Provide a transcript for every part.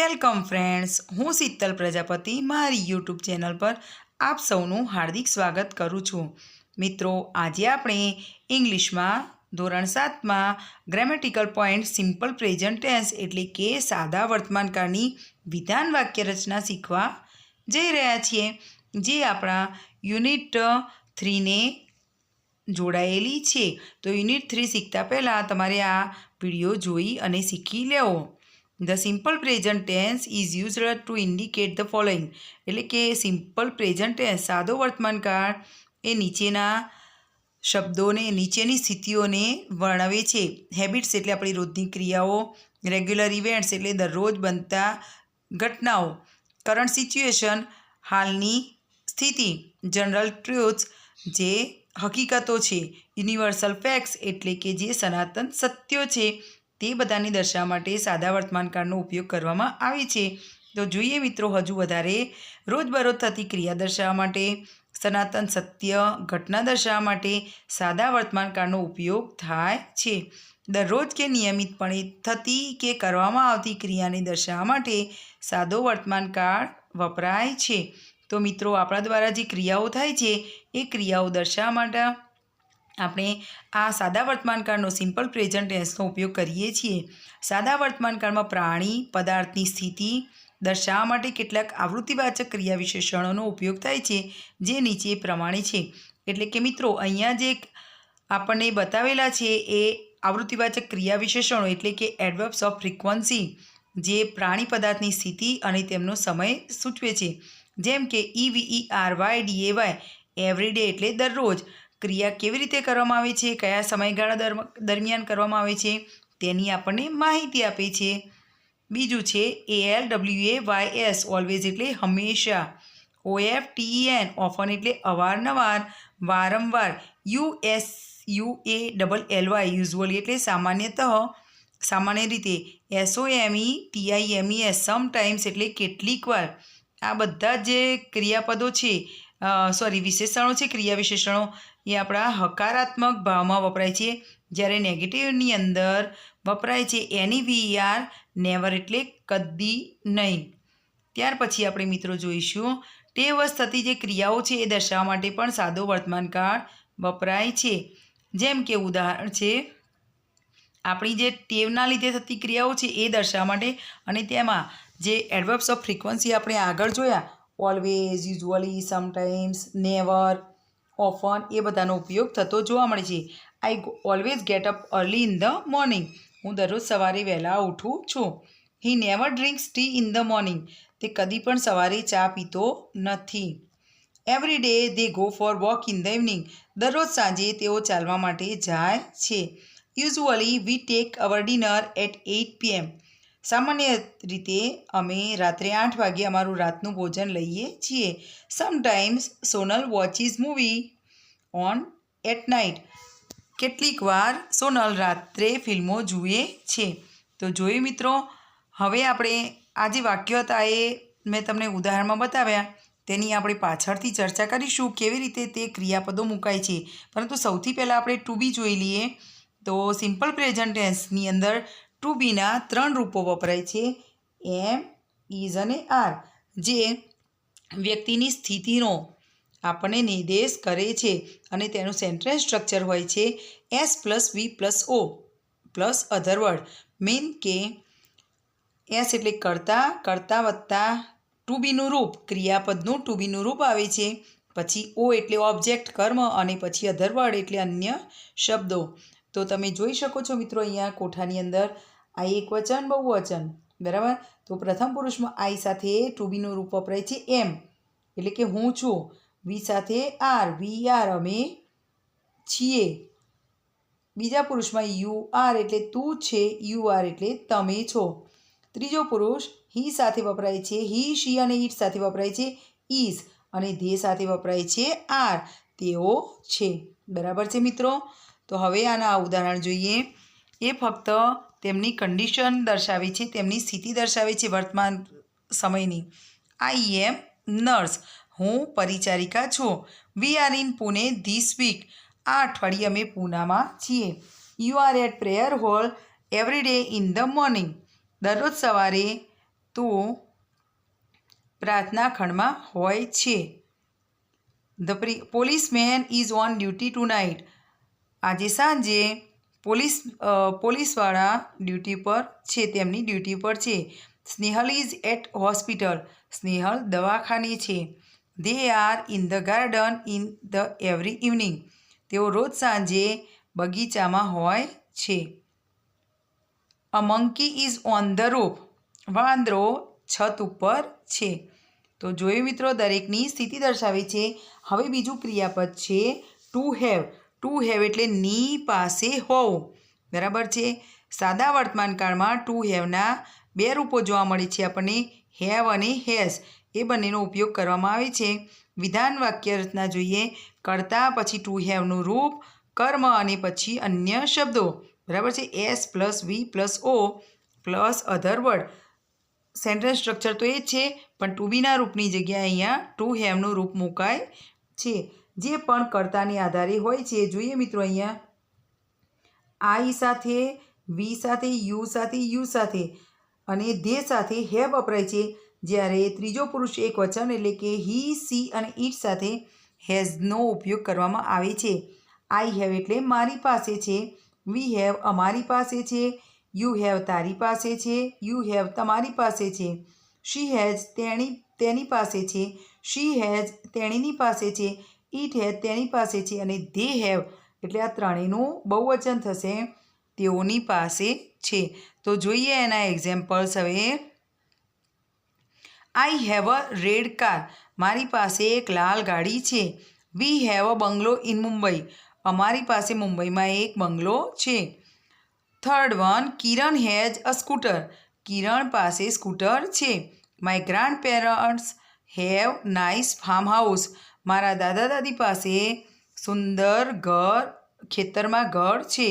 Welcome friends, હું શીતલ પ્રજાપતિ, મારી YouTube channel પર આપ સૌનું હાર્દિક સ્વાગત કરું છું. મિત્રો, આજે આપણે ઇંગ્લિશમાં, ધોરણ સાતમાં, grammatical point, simple present tense એટલે કે સાદા વર્તમાનકાળની વિધાન વાક્ય રચના શીખવા જઈ રહ્યા છીએ, જે આપણા યુનિટ થ્રીને જોડાયેલી છે. તો યુનિટ થ્રી શીખતા પહેલાં તમારે આ વીડિયો જોઈ અને શીખી લેવો. The simple present tense is used to indicate the following એટલે કે સિમ્પલ પ્રેઝન્ટ ટેન્સ સાદો વર્તમાનકાળ એ નીચેના શબ્દોને, નીચેની સ્થિતિઓને વર્ણવે છે. હેબિટ્સ એટલે આપણી રોજની ક્રિયાઓ રેગ્યુલર ઇવેન્ટ્સ એટલે દરરોજ બનતા ઘટનાઓ કરંટ સિચ્યુએશન હાલની સ્થિતિ જનરલ ટ્રુથ્સ જે હકીકતો છે યુનિવર્સલ ફેક્ટ્સ એટલે કે જે સનાતન સત્યો છે. તે બધાને દર્શાવવા માટે સાદા વર્તમાનકાળનો ઉપયોગ કરવામાં આવે છે. તો જોઈએ મિત્રો, હજુ વધારે રોજબરોજ થતી ક્રિયા દર્શાવવા માટે, સનાતન સત્ય ઘટના દર્શાવવા માટે સાદા વર્તમાનકાળનો ઉપયોગ થાય છે. દરરોજ કે નિયમિતપણે થતી કે કરવામાં આવતી ક્રિયાને દર્શાવવા માટે સાદો વર્તમાનકાળ વપરાય છે. તો મિત્રો, આપણા દ્વારા જે ક્રિયાઓ થાય છે, એ ક્રિયાઓ દર્શાવવા માટે આપણે આ સાદા વર્તમાનકાળનો સિમ્પલ પ્રેઝન્ટ ટેન્સનો ઉપયોગ કરીએ છીએ. સાદા વર્તમાનકાળમાં પ્રાણી, પદાર્થની સ્થિતિ દર્શાવવા માટે કેટલાક આવૃત્તિવાચક ક્રિયા વિશેષણોનો ઉપયોગ થાય છે, જે નીચે પ્રમાણે છે. એટલે કે મિત્રો, અહીંયા જે આપણને બતાવેલા છે એ આવૃત્તિવાચક ક્રિયા વિશેષણો એટલે કે એડવર્બ્સ ઓફ ફ્રિકવન્સી જે પ્રાણી પદાર્થની સ્થિતિ અને તેમનો સમય સૂચવે છે. જેમ કે E V E R Y D A Y every એટલે દરરોજ. ક્રિયા કેવી રીતે કરવામાં આવે છે, કયા સમયગાળા દરમિયાન કરવામાં આવે છે, તેની આપણને માહિતી આપે છે. બીજું છે A L W A Y S always એટલે હંમેશા. O F T E N એટલે અવારનવાર, વારંવાર. U S U A double L Y usually એટલે સામાન્યતઃ, સામાન્ય રીતે. S O M E T I M E S sometimes એટલે કેટલીક વાર આ બધા જે ક્રિયાપદો છે સોરી વિશેષણો છે ક્રિયા વિશેષણો એ આપણા હકારાત્મક ભાવમાં વપરાય છે. જ્યારે નેગેટિવની અંદર વપરાય છે, એની વી આર નેવર એટલે કદી નહીં. ત્યાર પછી આપણે મિત્રો જોઈશું તે વશ થતી જે ક્રિયાઓ છે, એ દર્શાવવા માટે પણ સાદો વર્તમાનકાળ વપરાય છે. જેમ કે ઉદાહરણ છે, આપણી જે ટેવના લીધે થતી ક્રિયાઓ છે, એ દર્શાવવા માટે અને તેમાં જે એડવર્બ્સ ઓફ ફ્રિકવન્સી આપણે આગળ જોયા always usually sometimes never often એ બધાનો ઉપયોગ થતો જોવા મળે છે. I always get up early in the morning હું દરરોજ સવારે વહેલા ઉઠું છું. He never drinks tea in the morning તે કદી પણ સવારે ચા પીતો નથી. Every day they go for walk in the evening દરરોજ સાંજે તેઓ ચાલવા માટે જાય છે. Usually we take our dinner at eight PM સામાન્ય રીતે અમે રાત્રે આઠ વાગે અમારું રાતનું ભોજન લઈએ છીએ. Sometimes Sonal watches movie on at night કેટલીક વાર સોનલ રાત્રે ફિલ્મો જુએ છે. તો જોયું મિત્રો, હવે આપણે આ જે વાક્યો હતા એ મેં તમને ઉદાહરણમાં બતાવ્યા. તેની આપણે પાછળથી ચર્ચા કરીશું કેવી રીતે તે ક્રિયાપદો મુકાય છે. પરંતુ સૌથી પહેલાં આપણે ટુ બી જોઈ લઈએ. તો સિમ્પલ પ્રેઝન્ટ ટેન્સની અંદર ટુ બીના ત્રણ રૂપો વપરાય છે. એમ ઇઝ અને આર જે વ્યક્તિની સ્થિતિનો આપણને નિર્દેશ કરે છે અને તેનું સેન્ટ્રલ સ્ટ્રક્ચર હોય છે. S plus V plus O plus other word mean કે એસ એટલે કરતા કરતા વત્તા ટુ બીનું રૂપ, ક્રિયાપદનું ટુ બીનું રૂપ આવે છે. પછી ઓ એટલે ઓબ્જેક્ટ કર્મ અને પછી અધરવર્ડ એટલે અન્ય શબ્દો. તો તમે જોઈ શકો છો મિત્રો અહીંયા કોઠાની અંદર આ એક વચન, બહુ વચન. બરાબર? તો પ્રથમ પુરુષમાં આઈ સાથે ટુ બીનું રૂપ વપરાય છે એમ. એટલે કે હું છું. વી સાથે આર. વી આર અમે છીએ. બીજા પુરુષમાં યુ આર એટલે તું છે, યુ આર એટલે તમે છો. ત્રીજો પુરુષ હી સાથે વપરાય છે, હી, શી અને ઈટ સાથે વપરાય છે ઇઝ અને ધે સાથે વપરાય છે, આર. તેઓ છે. બરાબર છે મિત્રો? તો હવે આના ઉદાહરણ જોઈએ. એ ફક્ત તેમની કન્ડિશન દર્શાવે છે, તેમની સ્થિતિ દર્શાવે છે વર્તમાન સમયની. આઈ એમ નર્સ હું પરિચારિકા છું. We are in Pune this week આ અઠવાડિયે અમે પૂનામાં છીએ. You are at prayer hall every day in the morning દરરોજ સવારે તો પ્રાર્થના ખંડમાં હોય છે. The policeman is on duty tonight આજે સાંજે પોલીસ પોલીસવાળા ડ્યુટી પર છે, તેમની ડ્યુટી પર છે. Snehal is at hospital. Snehal દવાખાને છે. They are in the garden in the every evening તેઓ રોજ સાંજે બગીચામાં હોય છે. A monkey is on the roof વાંદરો છત ઉપર છે. તો જોયું મિત્રો, દરેકની સ્થિતિ દર્શાવે છે. હવે બીજું ક્રિયાપદ છે ટુ હેવ ટુ હેવ એટલે ની પાસે હોવ બરાબર છે? સાદા વર્તમાન કાળમાં ટુ હેવના બે રૂપો જોવા મળે છે. આપણને હેવ અને હેઝ એ બંનેનો ઉપયોગ કરવામાં આવે છે. વિધાન વાક્ય રચના જોઈએ. કરતા પછી ટુ હેવનું રૂપ, કર્મ અને પછી અન્ય શબ્દો. બરાબર છે? S plus V plus O plus other word. Structure તો એ જ છે, પણ ટુ બીના રૂપની જગ્યાએ અહીંયા ટુ હેવનું રૂપ મુકાય છે. જે પણ કર્તાને આધારે હોય છે. જોઈએ મિત્રો અહીંયા આઈ સાથે, વી સાથે, યુ સાથે યુ સાથે અને ધે સાથે હે વપરાય છે. જ્યારે ત્રીજો પુરુષ એક વચન એટલે કે હી, સી અને ઈટ સાથે હેઝનો ઉપયોગ કરવામાં આવે છે. આઈ હેવ એટલે મારી પાસે છે, વી હેવ અમારી પાસે છે, યુ હેવ તારી પાસે છે, યુ હેવ તમારી પાસે છે. શી હેઝ તેણી, તેની પાસે છે, શી હેઝ તેણીની પાસે છે ઈટ હેવ તેની પાસે છે અને ધે હેવ એટલે આ ત્રણેયનું બહુવચન થશે તેઓની પાસે છે. તો જોઈએ એના એક્ઝામ્પલ્સ હવે. I have a red car મારી પાસે એક લાલ ગાડી છે. We have a bungalow in Mumbai. અમારી પાસે મુંબઈમાં એક બંગલો છે. Third one Kiran has a scooter Kiran પાસે સ્કૂટર છે. My grandparents have nice farm house મારા દાદા દાદી પાસે સુંદર ઘર, ખેતરમાં ઘર છે.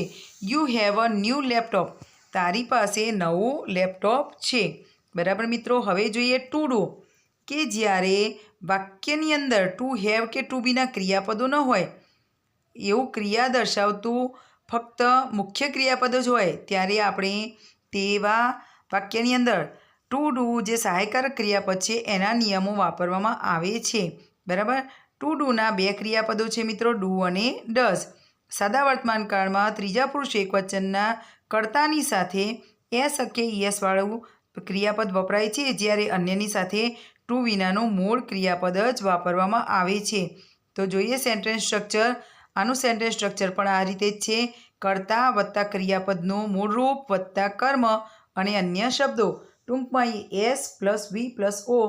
You have a new laptop તારી પાસે નવું લેપટોપ છે. બરાબર મિત્રો, હવે જોઈએ ટુ ડુ કે જ્યારે વાક્યની અંદર ટુ હેવ કે ટુ બીના ક્રિયાપદો ન હોય, એવું ક્રિયા દર્શાવતું ફક્ત મુખ્ય ક્રિયાપદ જ હોય, ત્યારે આપણે તેવા વાક્યની અંદર ટુ ડુ જે સહાયકારક ક્રિયાપદ છે, એના નિયમો વાપરવામાં આવે છે. બરાબર? ટુ ડુના બે ક્રિયાપદો છે મિત્રો, ડુ અને ડઝ. સાદા વર્તમાન કાળમાં ત્રીજા પુરુષ એકવચનના કર્તાની સાથે એસ કે યસવાળું ક્રિયાપદ વપરાય છે, જ્યારે અન્યની સાથે ટુ વિનાનું મૂળ ક્રિયાપદ જ વાપરવામાં આવે છે. તો જોઈએ સેન્ટેન્સ સ્ટ્રક્ચર. આનું સેન્ટેન્સ સ્ટ્રક્ચર પણ આ રીતે જ છે. કર્તા વત્તા ક્રિયાપદનું મૂળ રૂપ વત્તા કર્મ અને અન્ય શબ્દો. ટૂંકમાં S plus V plus O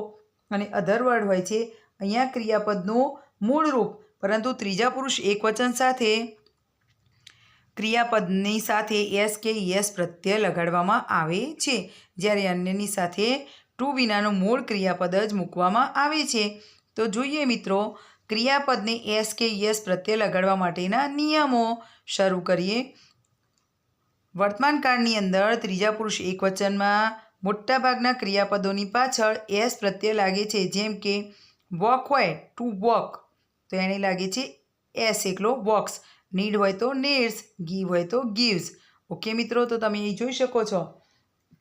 અને અધર વર્ડ હોય છે. અહીંયા ક્રિયાપદનું મૂળ રૂપ, પરંતુ ત્રીજા પુરુષ એકવચન સાથે. ક્રિયાપદની સાથે એસ કે યસ પ્રત્યય લગાડવામાં આવે છે. જ્યારે અન્યની સાથે ટુ વિનાનું મૂળ ક્રિયાપદ જ મૂકવામાં આવે છે. તો જોઈએ મિત્રો, ક્રિયાપદને એસ કે યસ પ્રત્યય લગાડવા માટેના નિયમો. શરૂ કરીએ. વર્તમાનકાળની અંદર ત્રીજા પુરુષ એકવચનમાં મોટાભાગના ક્રિયાપદોની પાછળ એસ પ્રત્યય લાગે છે. જેમ કે વોક હોય ટુ વોક તો એને લાગે છે, એસ એકલો વોક્સ નીડ હોય તો નીડ્સ ગીવ હોય તો ગીવ્સ ઓકે મિત્રો, તો તમે એ જોઈ શકો છો.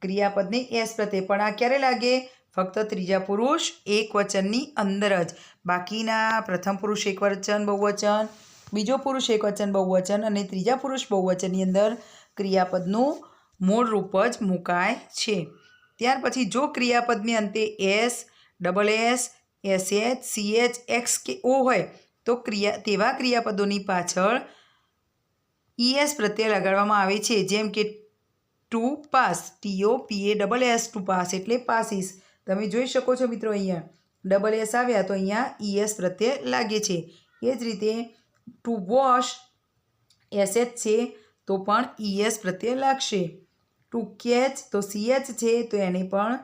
ક્રિયાપદની એસ પ્રત્યે પણ આ ક્યારે લાગે? ફક્ત ત્રીજા પુરુષ, એક વચનની અંદર જ. બાકીના પ્રથમ પુરુષ એક વચન, બહુવચન. બીજો પુરુષ એક વચન, બહુવચન. અને ત્રીજા પુરુષ બહુવચનની અંદર ક્રિયાપદનું મૂળ રૂપ જ મુકાય છે. ત્યાર પછી જો ક્રિયાપદની અંતે S, double S S H C H X કે ઓ હોય, તો ક્રિયા, તેવા ક્રિયાપદોની પાછળ ઈએસ પ્રત્યય લગાડવામાં આવે છે, જેમ કે to pass T O P A double S to pass એટલે પાસીસ તમે જોઈ શકો છો મિત્રો અહીંયા ડબલ એસ આવ્યા તો અહીંયા ઈએસ પ્રત્યે લાગે છે. એ જ રીતે ટુ વોશ એસએચ છે, તો પણ ઈએસ પ્રત્યે લાગશે. ટુ કેચ તો સીએચ છે, તો એને પણ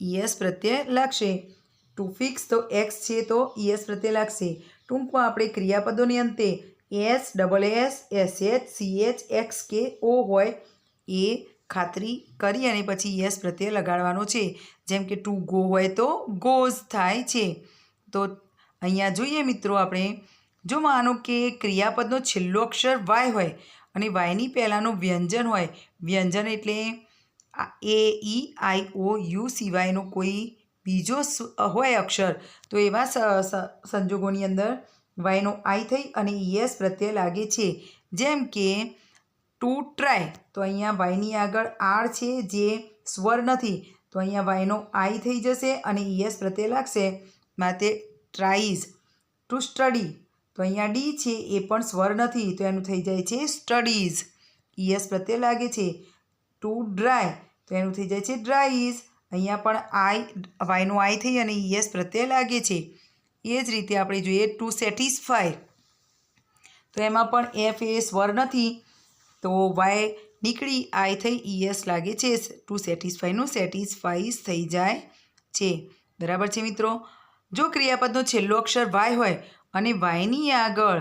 ઈએસ પ્રત્યે લાગશે. ટુ ફિક્સ તો એક્સ છે તો ઈએસ પ્રત્યે લાગશે. ટૂંકમાં આપણે ક્રિયાપદોની અંતે S, double S S H, C H, X, કે, ઓ હોય એ ખાતરી કરી અને પછી યસ પ્રત્યે લગાડવાનો છે. જેમ કે ટુ ગો હોય તો ગોઝ થાય છે. તો અહીંયા જોઈએ મિત્રો આપણે, જો માનો કે ક્રિયાપદનો છેલ્લો અક્ષર વાય હોય અને વાયની પહેલાંનું વ્યંજન હોય, વ્યંજન એટલે એ, ઈ, આઈ, ઓ, યુ સિવાયનો કોઈ બીજો હોય અક્ષર, તો એવા સંજોગોની અંદર વાયનો આઈ થઈ અને ઈએસ પ્રત્યય લાગે છે. જેમ કે ટુ ટ્રાય તો અહીંયા વાયની આગળ આર છે જે સ્વર નથી, તો અહીંયા વાયનો આઈ થઈ જશે અને ઈએસ પ્રત્યય લાગશે. માટે ટ્રાઈઝ ટુ સ્ટડી તો અહીંયા ડી છે એ પણ સ્વર નથી, તો એનું થઈ જાય છે સ્ટડીઝ ઈએસ પ્રત્યય લાગે છે. ટુ ડ્રાય તો એનું થઈ જાય છે ડ્રાઈઝ અહીંયા પણ આઈ, વાયનું આઈ થઈ અને યસ પ્રત્યય લાગે છે. એ જ રીતે આપણે જોઈએ ટુ સેટિસ્ફાય તો એમાં પણ એફ એ સ્વર નથી. તો વાય નીકળી, આઈ થઈ ઈએસ લાગે છે. ટુ સેટિસ્ફાઈનું સેટિસ્ફાઈસ થઈ જાય છે. બરાબર છે મિત્રો? જો ક્રિયાપદનો છેલ્લો અક્ષર વાય હોય અને વાયની આગળ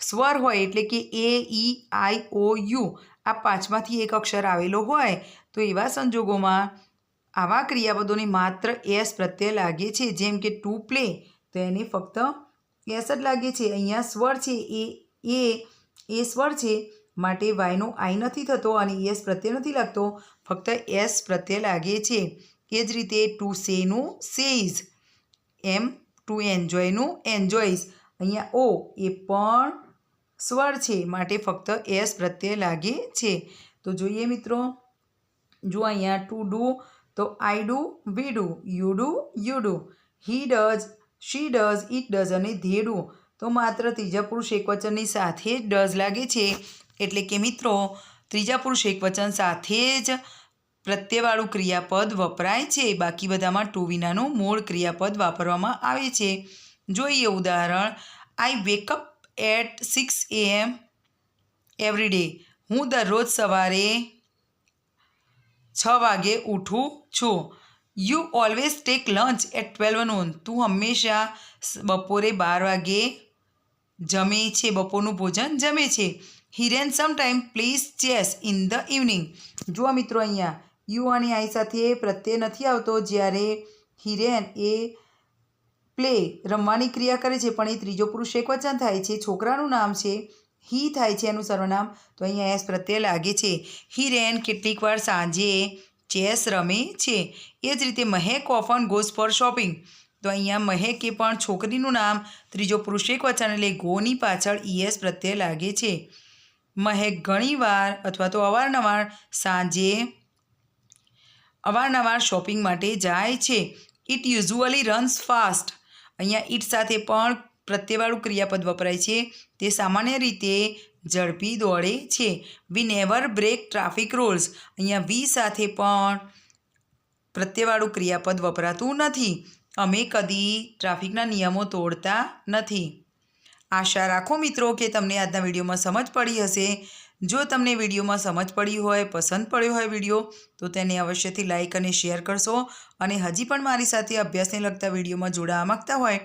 સ્વર હોય એટલે કે એ, ઈ, આઈ, ઓ, યુ આ પાંચમાંથી એક અક્ષર આવેલો હોય તો એવા સંજોગોમાં આવા ક્રિયાપદોને માત્ર એસ પ્રત્યય લાગે છે. જેમ કે ટુ પ્લે, તો એને ફક્ત એસ જ લાગે છે. અહીંયા સ્વર છે. એ એ એ સ્વર છે. માટે વાયનો આઈ નથી થતો અને એસ પ્રત્યય નથી લાગતો. ફક્ત એસ પ્રત્યય લાગે છે. એ જ રીતે ટુ સેનું સેઝ એમ ટુ એન્જોયનું એન્જોયઝ. અહીંયા ઓ એ પણ સ્વર છે. માટે ફક્ત એસ પ્રત્યય લાગે છે. તો જોઈએ મિત્રો, જો અહીંયા ટુ ડુ તો I do we do you do you do he does she does it does અને ધે ડુ તો માત્ર ત્રીજા પુરુષ એકવચનની સાથે જ ડઝ લાગે છે. એટલે કે મિત્રો, ત્રીજા પુરુષ એકવચન સાથે જ પ્રત્યયવાળું ક્રિયાપદ વપરાય છે. બાકી બધામાં ટુ વિનાનું મૂળ ક્રિયાપદ વાપરવામાં આવે છે. જોઈએ ઉદાહરણ I wake up at six AM every day હું દરરોજ સવારે છ વાગે ઉઠું છું. You always take lunch at twelve noon તું હંમેશા બપોરે બાર વાગે જમે છે, બપોરનું ભોજન જમે છે. Hiren sometime plays chess in the evening જુઓ મિત્રો અહીંયા યુ અને આઈ સાથે પ્રત્યય નથી આવતો જ્યારે હિરેન એ પ્લે રમવાની ક્રિયા કરે છે, પણ એ ત્રીજો પુરુષ એકવચન થાય છે. છોકરાનું નામ છે હી થાય છે એનું સર્વનામ. તો અહીંયા એસ પ્રત્યય લાગે છે. હિરેન કેટલીક વાર સાંજે ચેસ રમે છે. એ જ રીતે Mahek often goes for shopping. તો અહીંયા મહેકે પણ છોકરીનું નામ, ત્રીજો પુરુષ એકવચન એટલે ગોની પાછળ ઈએસ પ્રત્યય લાગે છે. મહેક ઘણીવાર અથવા તો અવારનવાર સાંજે અવારનવાર શોપિંગ માટે જાય છે. It usually runs fast. અહીંયા ઇટ સાથે પણ પ્રત્યયવાળું ક્રિયાપદ વપરાય છે. તે સામાન્ય રીતે ઝડપી દોડે છે. We never break traffic rules અહીંયા વી સાથે પણ પ્રત્યેવાળું ક્રિયાપદ વપરાતું નથી. અમે કદી ટ્રાફિકના નિયમો તોડતા નથી. આશા રાખો મિત્રો કે તમને આજના વિડીયોમાં સમજ પડી હશે. જો તમને વિડીયોમાં સમજ પડી હોય, પસંદ પડ્યો હોય વીડિયો, તો તેને અવશ્યથી લાઇક અને શેર કરશો. અને હજી પણ મારી સાથે અભ્યાસને લગતા વિડીયોમાં જોડાવા માંગતા હોય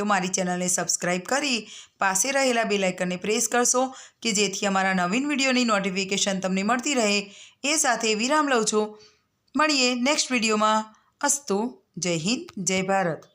તો મારી ચેનલને સબસ્ક્રાઇબ કરી પાસે રહેલા બે પ્રેસ કરશો કે જેથી અમારા નવીન વિડીયોની નોટિફિકેશન તમને મળતી રહે. એ સાથે વિરામ લઉં છું. મળીએ નેક્સ્ટ વિડીયોમાં. અસ્તુ, જય હિન્દ, જય ભારત.